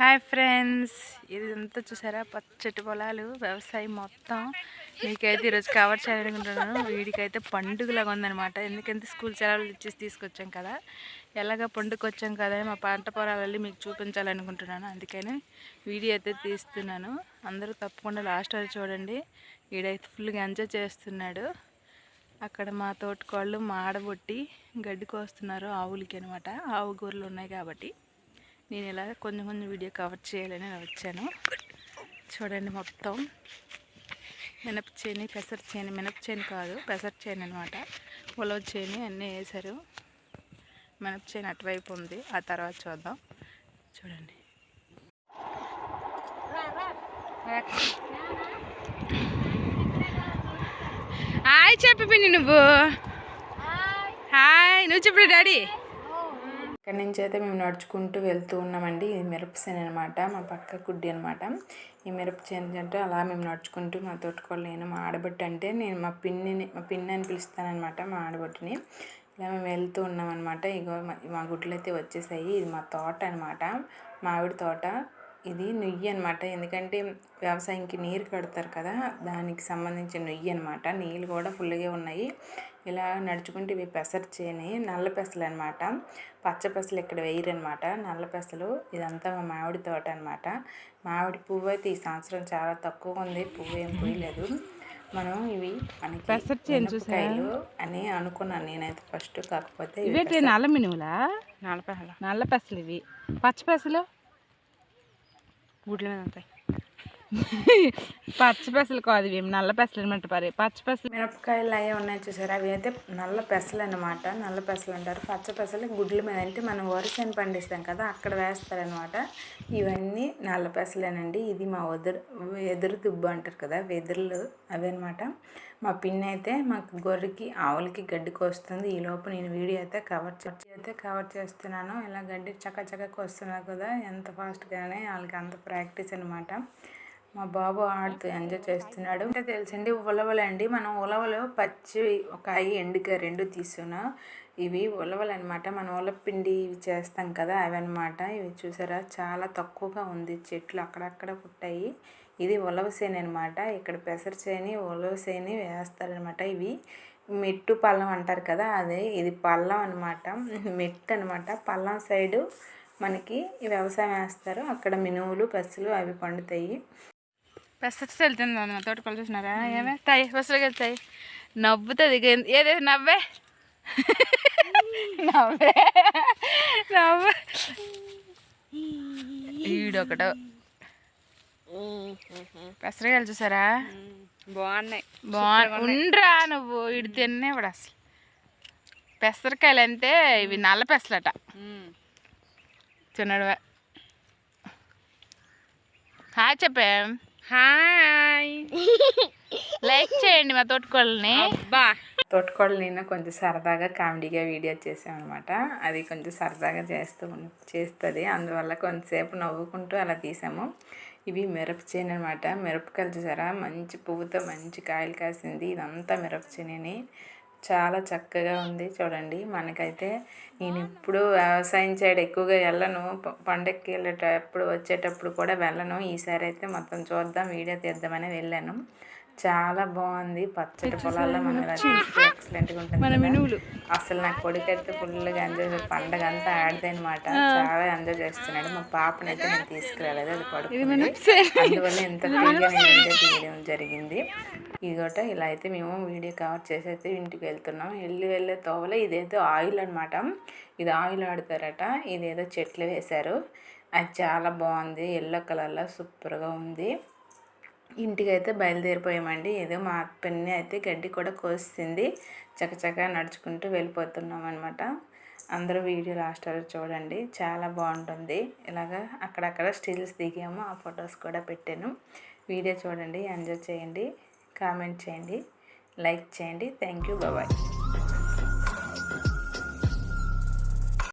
Hi friends. ఇదంతా చూసారా? పచ్చటి పొలాలు వ్యవసాయం మొత్తం. మీకైతే ఈరోజు కవర్ చేయాలనుకుంటున్నాను. వీడికైతే పండుగలాగా ఉందనమాట ఎందుకంటే స్కూల్ సెలవులు ఇచ్చేసి తీసుకొచ్చాం కదా. ఎలాగ పండుగ వచ్చాం కదా మా పంట పొలాలు మీకు చూపించాలనుకుంటున్నాను. అందుకని వీడియో అయితే తీస్తున్నాను. అందరూ తప్పకుండా లాస్ట్ వరకు చూడండి. వీడైతే ఫుల్గా ఎంజాయ్ చేస్తున్నాడు. అక్కడ మా తోటకోళ్ళు మా ఆడబొట్టి గడ్డి కోస్తున్నారు ఆవులకి అనమాట ఆవు గూరలు ఉన్నాయి కాబట్టి. నేను ఇలా కొంచెం కొంచెం వీడియో కవర్ చేయాలని వచ్చాను. చూడండి మొత్తం. మినప చేని పెసర చేని మినప చేని కాదు పెసర చేని అనమాట ఉలవ చేని అన్నీ వేశారు మినప చేని అటువైపు ఉంది. ఆ తర్వాత చూద్దాం. చూడండి. హాయ్ చెప్పి నువ్వు. హాయ్. నువ్వు చెప్పు డాడీ. ఇక్కడి నుంచి అయితే మేము నడుచుకుంటూ వెళ్తూ ఉన్నామండి. ఇది మిరపసేన అనమాట మా పక్క గుడ్డి అనమాట ఈ మిరపసేన అంటే అలా మేము నడుచుకుంటూ మా తోటకోళ్ళు నేను మా ఆడబట్టి అంటే నేను మా పిన్నిని మా పిన్ని అని పిలుస్తానమాట మా ఆడబొట్టిని ఇలా మేము వెళ్తూ ఉన్నామన్నమాట. ఇగో మా గుడ్లు అయితే వచ్చేసాయి. ఇది మా తోట అనమాట మామిడి తోట. ఇది నుయ్యి అనమాట ఎందుకంటే వ్యవసాయంకి నీరు కడతారు కదా దానికి సంబంధించిన నుయ్యి అనమాట నీళ్ళు కూడా ఫుల్గా ఉన్నాయి. ఇలా నడుచుకుంటే ఇవి పెసర చేని నల్ల పెసలు అనమాట పచ్చ పెసలు ఇక్కడ వేయరనమాట నల్ల పెసలు ఇదంతా మా మామిడి తోట అనమాట మామిడి పువ్వు అయితే ఈ సంవత్సరం చాలా తక్కువ ఉంది. పువ్వు ఏం పూయలేదు. మనం ఇవి మనకి పెసరకాయలు అని అనుకున్నాను నేనైతే ఫస్ట్. కాకపోతే ఇవి నల్ల పెసలు. నల్ల పెసలు ఇవి. పచ్చ పెసలు? గుడ్ల మీద ఉంటాయి పచ్చ పెసలు కాదు ఇవి నల్ల పెసలు అనమాట పరి పచ్చ పెసలు మిరపకాయలు అవి ఉన్నాయి చూసారు? అవి అయితే నల్ల పెసలు అనమాట నల్ల పెసలు అంటారు. పచ్చ పెసలు గుడ్ల మీద అంటే మనం వరిసేను పండిస్తాం కదా అక్కడ వేస్తారనమాట ఇవన్నీ నల్ల పెసలేనండి. ఇది మా వదురు ఎదురు దుబ్బు అంటారు కదా వెదురులు అవి అనమాట మా పిన్ అయితే మాకు గొర్రెకి ఆవులకి గడ్డి కోస్తుంది. ఈ లోపు నేను వీడియో అయితే కవర్ అయితే కవర్ చేస్తున్నాను. ఇలా గడ్డి చక్క చక్కకి వస్తున్నారు కదా ఎంత ఫాస్ట్గానే వాళ్ళకి అంత ప్రాక్టీస్ అనమాట మా బాబు ఆడుతూ ఎంజాయ్ చేస్తున్నాడు. అంటే తెలిసండి ఉలవలు అండి మనం ఉలవలు పచ్చి ఒక అయి ఎండుక రెండు తీసుకున్నాం ఇవి ఉలవలు అనమాట మనం ఉలపిండి ఇవి చేస్తాం కదా అవి అనమాట ఇవి చూసారా? చాలా తక్కువగా ఉంది. చెట్లు అక్కడక్కడ పుట్టాయి. ఇది ఉలవ సేని అనమాట ఇక్కడ పెసర చేని ఉలవ సేని వేస్తారనమాట ఇవి. మెట్టు పల్లం అంటారు కదా అదే ఇది పల్లం అనమాట మెట్టు అనమాట పల్లం సైడు మనకి వ్యవసాయం వేస్తారు. అక్కడ మినువులు పెసలు అవి పండుతాయి. పెసర వెళ్తుంది మా తోట కొలు చూసినారా ఏమే? తాయి పెసలు వెళ్తాయి. నవ్వుతుంది ఏదే? నవ్వే? నవ్వే? నవ్వు? ఈడొకడు పెసరకాయలు చూసారా? బాగున్నాయి. బాగు ఉండ్రా నువ్వు ఇడు తినేవాడు అసలు. పెసరకాయలు అంటే ఇవి నల్ల పెసలట. తిన్నాడు హాయ్ చెప్పే. హాయ్. లైక్ చేయండి మా తోటకోళ్ళని. బా తోటకోళ్ళు నేను కొంచెం సరదాగా కామెడీగా వీడియో చేసామన్నమాట. అది కొంచెం సరదాగా చేస్తూ చేస్తుంది. అందువల్ల కొంతసేపు నవ్వుకుంటూ అలా తీసాము. ఇవి మిరప చేను అనమాట మిరపకాయలు చూసారా? మంచి పువ్వుతో మంచి కాయలు కాసింది. ఇదంతా మిరప చేనని చాలా చక్కగా ఉంది చూడండి. మనకైతే నేను ఇప్పుడు వ్యవసాయం సైడ్ ఎక్కువగా వెళ్ళను. పండగకి వెళ్ళేటప్పుడు వచ్చేటప్పుడు కూడా వెళ్ళను. ఈసారి అయితే మొత్తం చూద్దాం వీడియో తీద్దామని వెళ్ళాను. చాలా బాగుంది. పచ్చటి పొలాల్లో మనం ఎక్సలెంట్గా ఉంటుంది అసలు నా కొడుకు అయితే ఫుల్గా ఎంజాయ్ పండగ అంతా ఆడదనమాట చాలా ఎంజాయ్ చేస్తున్నాడు. మా పాపని అయితే నేను తీసుకురాలేదు. అది పడుకుంది. అందువల్ల ఎంత ఫ్రీగా నేను జరిగింది. ఇదొట ఇలా అయితే మేము వీడియో కవర్ చేసి అయితే ఇంటికి వెళ్తున్నాం. వెళ్ళి వెళ్ళే తోవలో ఇదైతే ఆయిల్ అనమాట ఇది ఆయిల్ ఆడతారట ఇదేదో చెట్లు వేశారు. అది చాలా బాగుంది. ఎల్లో కలర్లో సూపర్గా ఉంది. ఇంటికి అయితే బయలుదేరిపోయామండి. ఏదో మా పెన్ని అయితే గడ్డి కూడా కోసింది. చకచక నడుచుకుంటూ వెళ్ళిపోతున్నాం అనమాట అందరూ వీడియో లాస్ట్ వరకు చూడండి. చాలా బాగుంటుంది. ఇలాగా అక్కడక్కడ స్టిల్స్ దిగాము. ఆ ఫొటోస్ కూడా పెట్టాను. వీడియో చూడండి. ఎంజాయ్ చేయండి. కామెంట్ చేయండి. లైక్ చేయండి. థ్యాంక్ యూ బాబాయ్